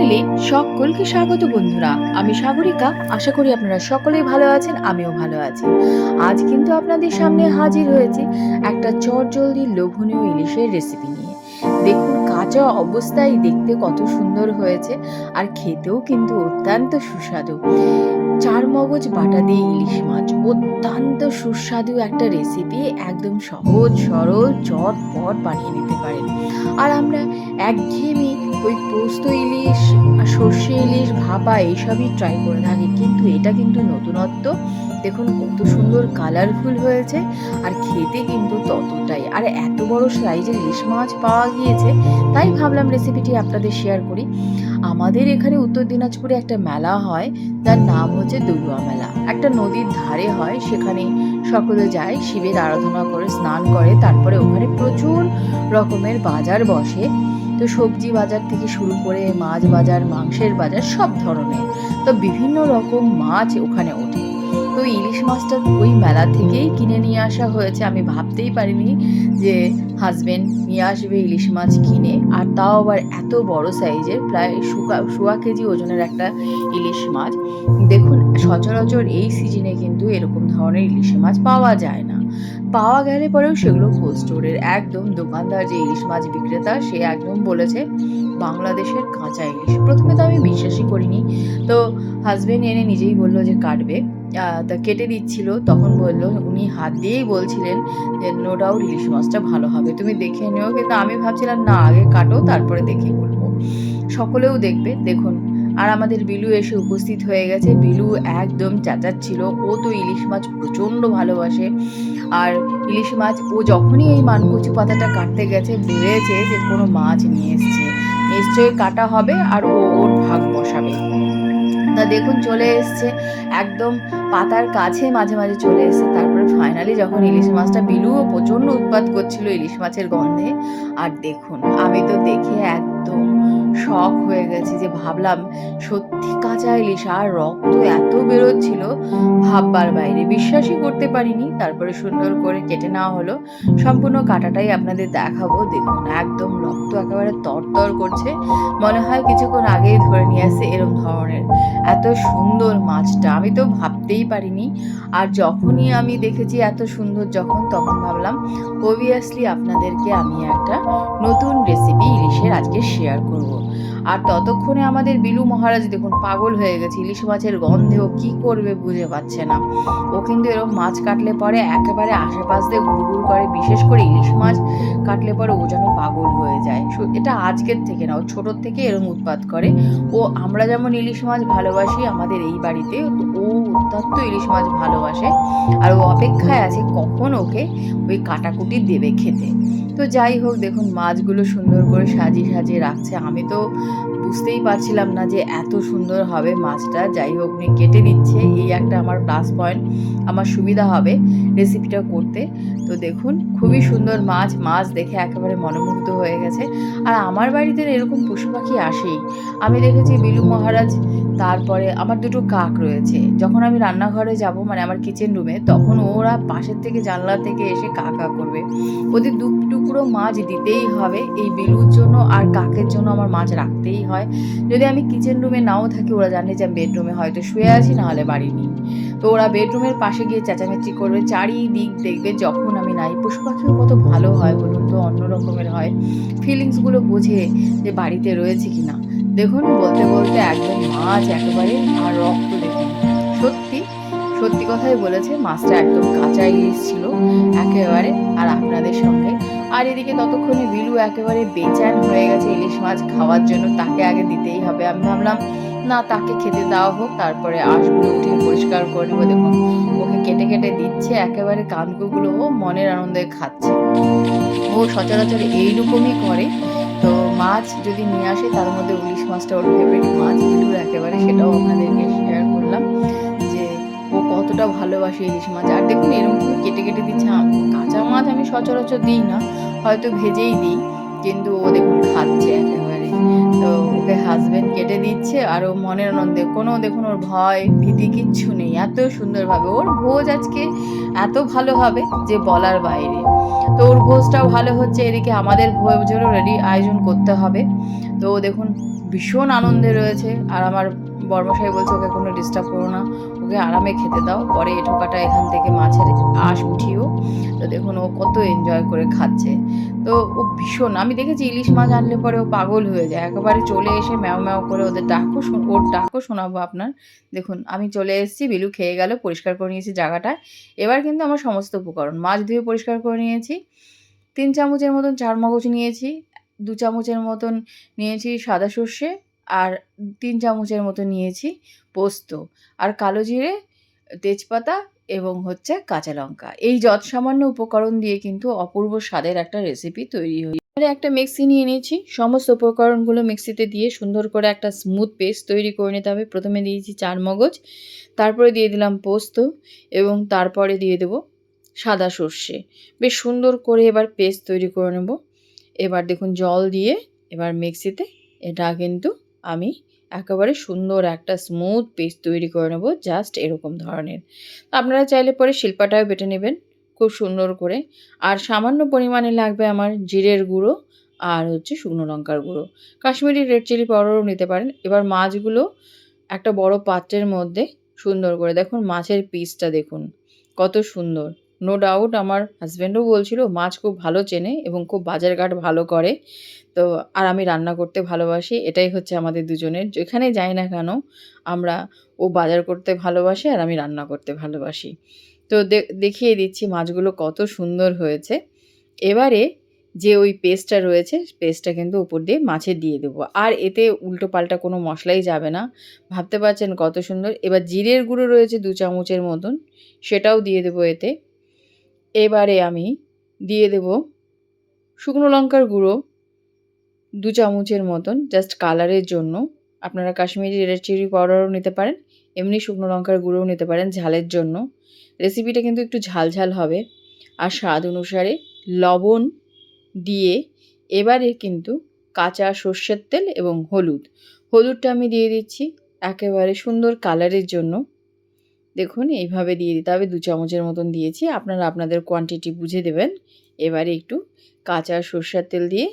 চ্যানেলে সকলকে স্বাগত বন্ধুরা। আমি সাগরিকা, আশা করি আপনারা সকলেই ভালো আছেন, আমিও ভালো আছি। আজ কিন্তু আপনাদের সামনে হাজির হয়েছে একটা চটজলদি লোভনীয় ইলিশের রেসিপি নিয়ে। দেখুন, কাঁচা অবস্থায় দেখতে কত সুন্দর হয়েছে আর খেতেও কিন্তু অত্যন্ত সুস্বাদু। চার মগজ বাটা দিয়ে ইলিশ মাছ, অত্যন্ত সুস্বাদু একটা রেসিপি একদম সহজ, সরল, চটপট বানিয়ে নিতে পারেন। আর আমরা একঘেয়েমি ওই পোস্ত ইলিশ আর সর্ষে ইলিশ ভাপা এইসবই ট্রাই করে থাকি। কিন্তু এটা কিন্তু নতুনত্ব। দেখুন কত সুন্দর কালারফুল হয়েছে আর খেতে কিন্তু ততটাই। আর এত বড় সাইজের ইলিশ মাছ পাওয়া গিয়েছে, তাই ভাবলাম রেসিপিটি আপনাদের শেয়ার করি। আমাদের এখানে উত্তর দিনাজপুরে একটা মেলা হয় যার নাম হচ্ছে দুর্গা মেলা। একটা নদীর ধারে হয়, সেখানে সকলে যায়, শিবের আরাধনা করে, স্নান করে, তারপরে ওখানে প্রচুর রকমের বাজার বসে। তো সবজি বাজার থেকে শুরু করে মাছ বাজার, মাংসের বাজার সব ধরনের। তো বিভিন্ন রকম মাছ ওখানে ওঠে। তো ইলিশ মাছটা ওই মেলা থেকেই কিনে নিয়ে আসা হয়েছে। আমি ভাবতেই পারিনি যে হাজবেন্ড নিয়ে আসবে ইলিশ মাছ কিনে। আর তাও আবার এত বড় সাইজের প্রায় শুকা শুয়া কেজি ওজনের একটা ইলিশ মাছ। দেখুন, সচরাচর এই সিজনে কিন্তু এরকম ধরনের ইলিশ মাছ পাওয়া যায় না। পাওয়া গেলে পরেও সেগুলো কোল্ড স্টোরের একদম দোকানদার যে ইলিশ মাছ বিক্রেতা, সে একদম বলেছে, বাংলাদেশের কাঁচা ইলিশ। প্রথমে তো আমি বিশ্বাসই করিনি। তো হাজবেন্ড এনে নিজেই বলল যে, কাটবে। তা কেটে দিচ্ছিল। তখন বলল, উনি হাত দিয়েই বলছিলেন যে নো ডাউট ইলিশ মাছটা ভালো হবে। তুমি দেখে নিও। কিন্তু আমি ভাবছিলাম, না, আগে কাটো, তারপরে দেখে বলব সকলেও দেখবে। দেখুন আর আমাদের বিলু এসে উপস্থিত হয়ে গেছে। বিলু একদম চাচাচ্ছিল। ও তো ইলিশ মাছ প্রচণ্ড ভালোবাসে। আর ইলিশ মাছ, ও যখনই এই মানকচু পাতাটা কাটতে গেছে, ভেবেছে যে কোনো মাছ নিয়ে এসছে। নিশ্চয়ই কাটা হবে আর ও ওর ভাগ বসাবে। তা দেখুন, চলে এসছে। একদম পাতার কাছে মাঝে মাঝে চলে এসছে। তারপরে ফাইনালি যখন ইলিশ মাছটা বিলুও প্রচণ্ড উৎপাত করছিল ইলিশ মাছের গন্ধে। আর দেখুন, আমি তো দেখে একদম শখ হয়ে গেছি যে ভাবলাম সত্যি কাঁচা ইলিশ আর রক্ত এত বেরোচ্ছিল ভাববার বাইরে। বিশ্বাসই করতে পারিনি। তারপরে সুন্দর করে কেটে নেওয়া হলো। সম্পূর্ণ কাটাটাই আপনাদের দেখাবো। দেখুন, একদম রক্ত একেবারে তরতর করছে। মনে হয় কিছুক্ষণ আগেই ধরে নিয়ে আসছে এরম ধরনের। এত সুন্দর মাছটা, আমি তো ভাবতেই পারিনি। আর যখনই আমি দেখেছি এত সুন্দর যখন, তখন ভাবলাম অবভিয়াসলি আপনাদেরকে আমি একটা নতুন রেসিপি ইলিশের আজকে শেয়ার করব। আর ততক্ষণে আমাদের বিলু মহারাজ, দেখুন পাগল হয়ে গেছে। ইলিশ মাছের গন্ধে ও কী করবে বুঝে পাচ্ছে না। ও কিন্তু এরকম মাছ কাটলে পরে একেবারে আশেপাশ দিয়ে ঘুরঘুর করে, বিশেষ করে ইলিশ মাছ কাটলে পরে ও যেন পাগল হয়ে যায়। এটা আজকের থেকে না, ও ছোটোর থেকে এরকম উৎপাত করে। ও, আমরা যেমন ইলিশ মাছ ভালোবাসি আমাদের এই বাড়িতে, ও অত্যন্ত ইলিশ মাছ ভালোবাসে। আর ও অপেক্ষায় আছে কখন ওকে ওই কাটাকুটি দেবে খেতে। তো যাই হোক, দেখুন মাছগুলো সুন্দর করে সাজিয়ে সাজিয়ে রাখছে। আমি তো বুঝতেই পারছিলাম না যে এত সুন্দর হবে মাছটা। যাই হোক, উনি কেটে দিচ্ছে। এই একটা আমার প্লাস পয়েন্ট আমার সুবিধা হবে রেসিপিটা করতে। তো দেখুন, খুবই সুন্দর মাছ। মাছ দেখে একেবারে মনোমুগ্ধ হয়ে গেছে। আর আমার বাড়িতে এরকম পশু পাখি আসেই। আমি দেখেছি বিলু মহারাজ তারপরে আমার দুটো কাক রয়েছে। যখন আমি রান্নাঘরে যাব মানে আমার কিচেন রুমে তখন ওরা পাশের থেকে জানলা থেকে এসে কাকা করবে। ওদের দু টুকরো মাছ দিতেই হবে, এই বেলুর জন্য আর কাকের জন্য আমার মাছ রাখতেই হয়। যদি আমি কিচেন রুমে নাও থাকি, ওরা জানে যে আমি বেডরুমে হয়তো শুয়ে আছি, নাহলে বাড়ি নেই। তো ওরা বেডরুমের পাশে গিয়ে চেঁচামেচি করবে। চারিদিক দেখবে যখন আমি নাই। পশু পাখিও কত ভালো হয় বলুন তো, অন্য রকমের হয়। ফিলিংসগুলো বোঝে যে বাড়িতে রয়েছে কি না দেখুন, বলতে বলতে একদম মাছ একেবারে আর রক্ত দেখুন। সত্যি সত্যি কথাই বলেছে, মাছটা একদম কাঁচা ইলিশ ছিল একেবারে, আর আপনাদের সঙ্গে। আর এদিকে ততক্ষণে বিলু একেবারে বেচান হয়ে গেছে ইলিশ মাছ খাওয়ার জন্য, তাকে আগে দিতেই হবে। আমি ভাবলাম, না, তাকে খেতে দেওয়া হোক, তারপরে আঁশগুলো উঠিয়ে পরিষ্কার করে নেব। দেখুন, ওকে কেটে কেটে দিচ্ছে, একেবারে কানকুগুলো ও মনের আনন্দে খাচ্ছে। ও সচরাচর এইরকমই করে। মাছ যদি নিয়ে আসে, তার মধ্যে ইলিশ মাছটা ওর ফেভারিট মাছ। বিলুর একেবারে সেটাও আপনাদেরকে শেয়ার করলাম যে ও কতটা ভালোবাসে ইলিশ মাছ। আর দেখুন এরকম কেটে কেটে দিচ্ছে। কাঁচা মাছ আমি সচরাচর দিই না, হয়তো ভেজেই দিই, কিন্তু ও দেখুন খাচ্ছে একেবারে। তো ওকে হাজবেন্ড কেটে দিচ্ছে, আর ও মনের আনন্দে, কোনো দেখুন ওর ভয়, ভীতি কিচ্ছু নেই। এত সুন্দরভাবে, ওর ভোজ আজকে এত ভালো হবে যে বলার বাইরে। তো ওর ভোজটাও ভালো হচ্ছে, এদিকে আমাদের ভোজেরও রেডি আয়োজন করতে হবে। তো দেখুন, ভীষণ আনন্দে রয়েছে। আর আমার বর্মশাই বলছে, ওকে কোনো ডিস্টার্ব করো না, ওকে আরামে খেতে দাও, পরে এঁঠো কাটা এখান থেকে মাছের আঁশ উঠিও। তো দেখুন, ও কত এনজয় করে খাচ্ছে। তো ও ভীষণ, আমি দেখেছি ইলিশ মাছ আনলে পরে ও পাগল হয়ে যায়। একেবারে চলে এসে ম্যাও ম্যাও করে ওদের শোন- ওর ডাকও শোনাবো আপনার। দেখুন, আমি চলে এসেছি, বিলু খেয়ে গেল, পরিষ্কার করে নিয়েছি জায়গাটা এবার কিন্তু আমার সমস্ত উপকরণ, মাছ ধুয়ে পরিষ্কার করে নিয়েছি। তিন চামচের মতন চার মগজ নিয়েছি, দু চামচের মতন নিয়েছি সাদা সর্ষে আর তিন চামচের মতো নিয়েছি পোস্ত আর কালো জিরে, তেজপাতা এবং হচ্ছে কাঁচা লঙ্কা। এই যত সামান্য উপকরণ দিয়ে কিন্তু অপূর্ব স্বাদের একটা রেসিপি তৈরি হয়ে এবারে একটা মিক্সি নিয়ে নিয়েছি। সমস্ত উপকরণগুলো মিক্সিতে দিয়ে সুন্দর করে একটা স্মুথ পেস্ট তৈরি করে নিতে হবে। প্রথমে দিয়েছি চার মগজ, তারপরে দিয়ে দিলাম পোস্ত এবং তারপরে দিয়ে দেবো সাদা সর্ষে। বেশ সুন্দর করে এবার পেস্ট তৈরি করে নেব। এবার দেখুন জল দিয়ে এবার মিক্সিতে এটা কিন্তু আমি একেবারে সুন্দর একটা স্মুথ পেস্ট তৈরি করে নেব জাস্ট এরকম ধরনের। আপনারা চাইলে পরে শিল্পাটাও বেটে নেবেন, খুব সুন্দর করে। আর সামান্য পরিমাণে লাগবে আমার জিরের গুঁড়ো আর হচ্ছে শুকনো লঙ্কার গুঁড়ো। কাশ্মীরি রেড চিলি পাউডারও নিতে পারেন। এবার মাছগুলো একটা বড় পাত্রের মধ্যে সুন্দর করে দেখুন, মাছের পিসটা দেখুন, কত সুন্দর। নো ডাউট আমার হাজব্যান্ডও বলছিল, মাছ খুব ভালো চেনে এবং খুব বাজারঘাট ভালো করে। তো আর আমি রান্না করতে ভালোবাসি। এটাই হচ্ছে আমাদের দুজনের। যেখানে যাই না কেন, আমরা ও বাজার করতে ভালোবাসে আর আমি রান্না করতে ভালোবাসি। তো দেখিয়ে দিচ্ছি মাছগুলো কত সুন্দর হয়েছে। এবারে যে ওই পেস্টটা রয়েছে, পেস্টটা কিন্তু উপর দিয়ে মাছে দিয়ে দেবো। আর এতে উল্টো পাল্টা কোনো মশলাই যাবে না। ভাবতে পারছেন কত সুন্দর? এবার জিরের গুঁড়ো রয়েছে দু চামচের মতন। সেটাও দিয়ে দেবো এতে। এবারে আমি দিয়ে দেব শুকনো লঙ্কার গুঁড়ো দু চামচের মতন জাস্ট কালারের জন্য। আপনারা কাশ্মীরি রেড চিলি পাউডারও নিতে পারেন, এমনি শুকনো লঙ্কার গুঁড়োও নিতে পারেন ঝালের জন্য। রেসিপিটা কিন্তু একটু ঝাল ঝাল হবে। আর স্বাদ অনুসারে লবণ দিয়ে এবারে কিন্তু কাঁচা সর্ষের তেল এবং হলুদ। হলুদটা আমি দিয়ে দিচ্ছি একেবারে সুন্দর কালারের জন্য। দেখুন, এইভাবে দিয়ে দিতে হবে। দু চামচের মতন দিয়েছি। আপনারা আপনাদের কোয়ান্টিটি বুঝে দেবেন। এবারে একটু কাঁচা সর্ষার তেল দিয়ে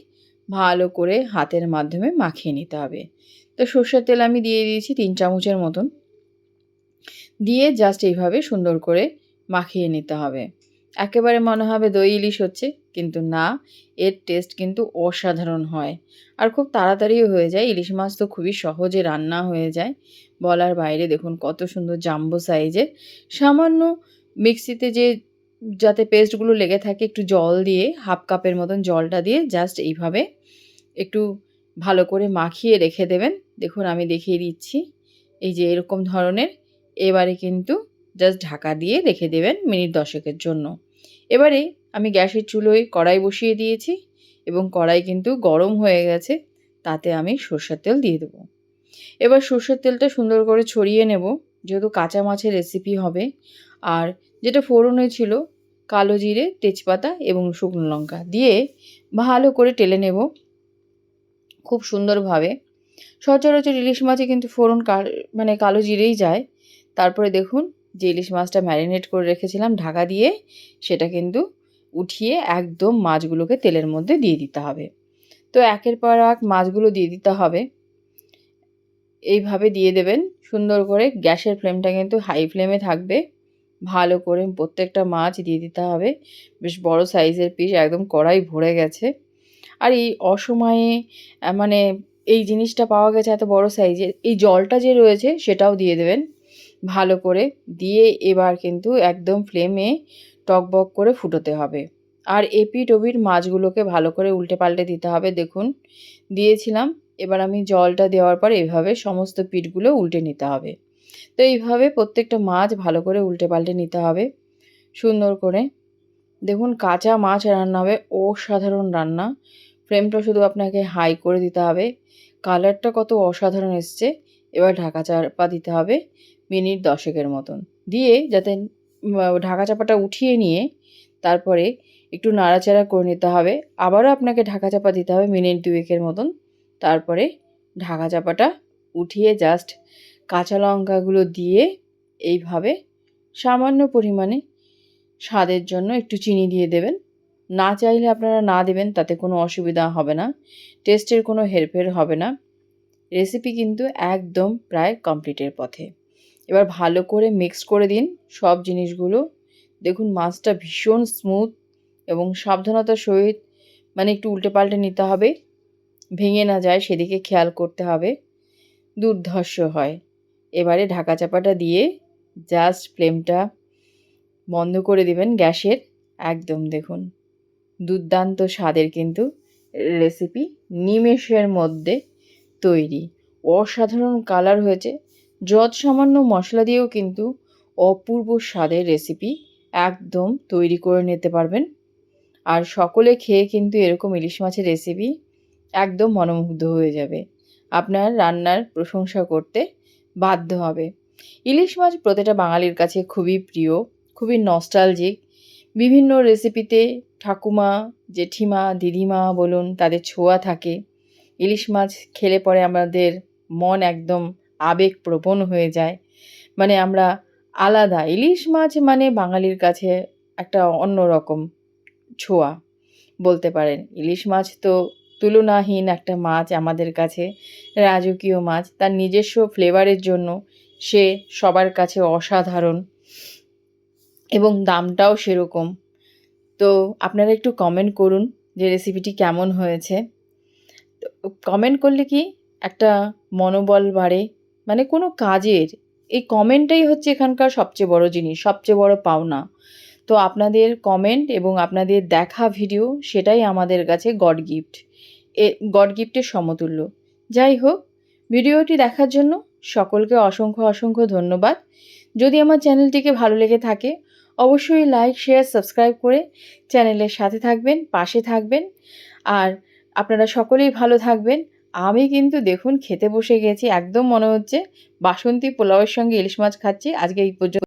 ভালো করে হাতের মাধ্যমে মাখিয়ে নিতে হবে। তো সর্ষের তেল আমি দিয়ে দিয়েছি তিন চামচের মতন। দিয়ে জাস্ট এইভাবে সুন্দর করে মাখিয়ে নিতে হবে। একেবারে মনে হবে দই ইলিশ হচ্ছে, কিন্তু না, এর টেস্ট কিন্তু অসাধারণ হয়। আর খুব তাড়াতাড়িও হয়ে যায়, ইলিশ মাছ তো খুবই সহজে রান্না হয়ে যায়। বলার বাইরে দেখুন কত সুন্দর জাম্বো সাইজের। সামান্য মিক্সিতে যে যাতে পেস্টগুলো লেগে থাকে একটু জল দিয়ে হাফ কাপের মতন জলটা দিয়ে জাস্ট এইভাবে একটু ভালো করে মাখিয়ে রেখে দেবেন। দেখুন আমি দেখিয়ে দিচ্ছি, এই যে এরকম ধরনের। এবারে কিন্তু জাস্ট ঢাকা দিয়ে রেখে দেবেন মিনিট দশেকের জন্য। এবারে আমি গ্যাসের চুলোয় কড়াই বসিয়ে দিয়েছি এবং কড়াই কিন্তু গরম হয়ে গেছে, তাতে আমি সর্ষের তেল দিয়ে দেবো। এবার সর্ষের তেলটা সুন্দর করে ছড়িয়ে নেব, যেহেতু কাঁচা মাছের রেসিপি হবে। আর যেটা ফোড়নে ছিল, কালো জিরে, তেজপাতা এবং শুকনো লঙ্কা দিয়ে ভালো করে টেলে নেব। খুব সুন্দরভাবে। সচরাচর ইলিশ মাছে কিন্তু ফোড়ন মানে কালো জিরেই যায়। তারপরে দেখুন যে ইলিশ মাছটা ম্যারিনেট করে রেখেছিলাম ঢাকা দিয়ে, সেটা কিন্তু উঠিয়ে একদম মাছগুলোকে তেলের মধ্যে দিয়ে দিতে হবে। তো একের পর এক মাছগুলো দিয়ে দিতে হবে। এইভাবে দিয়ে দেবেন। সুন্দর করে গ্যাসের ফ্লেমটা কিন্তু হাই ফ্লেমে থাকবে। ভালো করে প্রত্যেকটা মাছ দিয়ে দিতে হবে। বেশ বড় সাইজের পিস, একদম কড়াই ভরে গেছে। আর এই অসময়ে মানে এই জিনিসটা পাওয়া গেছে এত বড় সাইজের এই জলটা যে রয়েছে সেটাও দিয়ে দেবেন। ভালো করে দিয়ে এবার কিন্তু একদম ফ্লেমে টকবক করে ফুটোতে হবে। আর এপিট ওপিট মাছগুলোকে ভালো করে উল্টে পাল্টে দিতে হবে, দেখুন। দিয়েছিলাম, এবার আমি জলটা দেওয়ার পর এভাবে সমস্ত পিঠগুলো উল্টে নিতে হবে। তো এইভাবে প্রত্যেকটা মাছ ভালো করে উল্টে পাল্টে নিতে হবে, সুন্দর করে। দেখুন, কাঁচা মাছ রান্না হবে, অসাধারণ রান্না। ফ্লেমটা শুধু আপনাকে হাই করে দিতে হবে। কালারটা কত অসাধারণ এসছে। এবার ঢাকা চাপা দিতে হবে। মিনিট দশেকের মতন। দিয়ে যাতে ঢাকা চাপাটা উঠিয়ে নিয়ে তারপরে একটু নাড়াচাড়া করে নিতে হবে। আবারও আপনাকে ঢাকা চাপা দিতে হবে মিনিট দুয়েকের মতন। তারপরে ঢাকা চাপাটা উঠিয়ে জাস্ট কাঁচা লঙ্কাগুলো দিয়ে এইভাবে সামান্য পরিমাণে স্বাদের জন্য একটু চিনি দিয়ে দেবেন। না চাইলে আপনারা না দেবেন, তাতে কোনো অসুবিধা হবে না। টেস্টের কোনো হেরফের হবে না। রেসিপি কিন্তু একদম প্রায় কমপ্লিটের পথে। এবার ভালো করে মিক্স করে দিন সব জিনিসগুলো। দেখুন মাছটা ভীষণ স্মুথ এবং সাবধানতার সহিত মানে একটু উল্টে পাল্টে নিতে হবে। ভেঙে না যায়, সেদিকে খেয়াল করতে হবে। দুর্ধর্ষ হয়। এবারে ঢাকা চাপাটা দিয়ে জাস্ট ফ্লেমটা বন্ধ করে দিবেন গ্যাসের। একদম দেখুন, দুর্দান্ত স্বাদের কিন্তু রেসিপি নিমেষের মধ্যে তৈরি। অসাধারণ কালার হয়েছে। যত সামান্য মশলা দিয়েও কিন্তু অপূর্ব স্বাদের রেসিপি একদম তৈরি করে নিতে পারবেন। আর সকলে খেয়ে কিন্তু এরকম ইলিশ মাছের রেসিপি একদম মনোমুগ্ধ হয়ে যাবে। আপনার রান্নার প্রশংসা করতে বাধ্য হবে। ইলিশ মাছ প্রতিটা বাঙালির কাছে খুবই প্রিয়, খুবই নস্টালজিক বিভিন্ন রেসিপিতে ঠাকুমা, জেঠিমা, দিদিমা বলুন, তাদের ছোঁয়া থাকে। ইলিশ মাছ খেলে পরে আমাদের মন একদম আবেগপ্রবণ হয়ে যায়। মানে আমরা আলাদা। ইলিশ মাছ মানে বাঙালির কাছে একটা অন্যরকম ছোঁয়া বলতে পারেন। ইলিশ মাছ তো তুলনাহীন একটা মাছ আমাদের কাছে, রাজকীয় মাছ। তার নিজস্ব ফ্লেভারের জন্য সে সবার কাছে অসাধারণ এবং দামটাও সেরকম। তো আপনারা একটু কমেন্ট করুন যে রেসিপিটি কেমন হয়েছে। কমেন্ট করলে কি একটা মনোবল বাড়ে মানে কোনো কাজের, এই কমেন্টটাই হচ্ছে এখানকার সবচেয়ে বড় জিনিস, সবচেয়ে বড় পাওনা। তো আপনাদের কমেন্ট এবং আপনাদের দেখা ভিডিও সেটাই আমাদের কাছে গড গিফট এ গড গিফটের সমতুল্য। যাই হোক ভিডিওটি দেখার জন্য সকলকে অসংখ্য অসংখ্য ধন্যবাদ। যদি আমার চ্যানেলটিকে ভালো লেগে থাকে, অবশ্যই লাইক শেয়ার সাবস্ক্রাইব করে চ্যানেলের সাথে থাকবেন, পাশে থাকবেন। আর আপনারা সকলেই ভালো থাকবেন। আমি কিন্তু দেখুন খেতে বসে গেছি, একদম মনে হচ্ছে বাসন্তী পোলাওয়ের সঙ্গে ইলিশ মাছ খাচ্ছি, আজকে এই পর্যন্ত